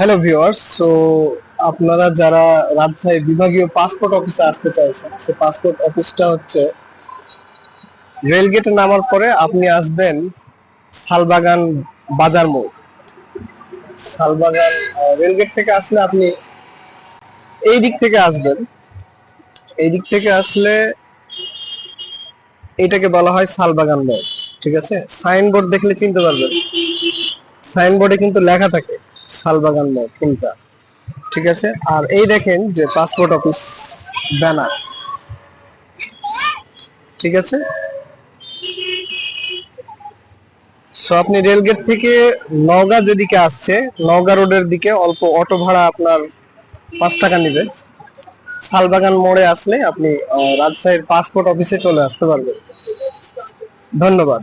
Hello viewers so আপনারা যারা রাজশাহী বিভাগীয় পাসপোর্ট অফিসে আসতে চাইছেন সে পাসপোর্ট অফিসটা হচ্ছে রেলগেটে নামার পরে আপনি আসবেন শালবাগান বাজার মোড়। শালবাগান রেলগেট থেকে আসলে আপনি এই দিক থেকে আসবেন। এই দিক থেকে আসলে এটাকে বলা হয় শালবাগান মোড়, ঠিক আছে? সাইনবোর্ড দেখলে চিনতে পারবেন। সাইনবোর্ডে কিন্তু লেখা থাকে। শালবাগান মোড়, কোনটা? ঠিক আছে? আর এই দেখেন যে পাসপোর্ট অফিস ব্যানার ঠিক আছে? সো আপনি রেলগেট থেকে নওগাঁ যেদিকে আসছে, নওগাঁ রোডের দিকে অল্প অটো ভাড়া আপনার পাঁচ টাকা নেবে। শালবাগান মোড়ে আসলে আপনি রাজশাহীর পাসপোর্ট অফিসে চলে আসতে পারবেন। ধন্যবাদ।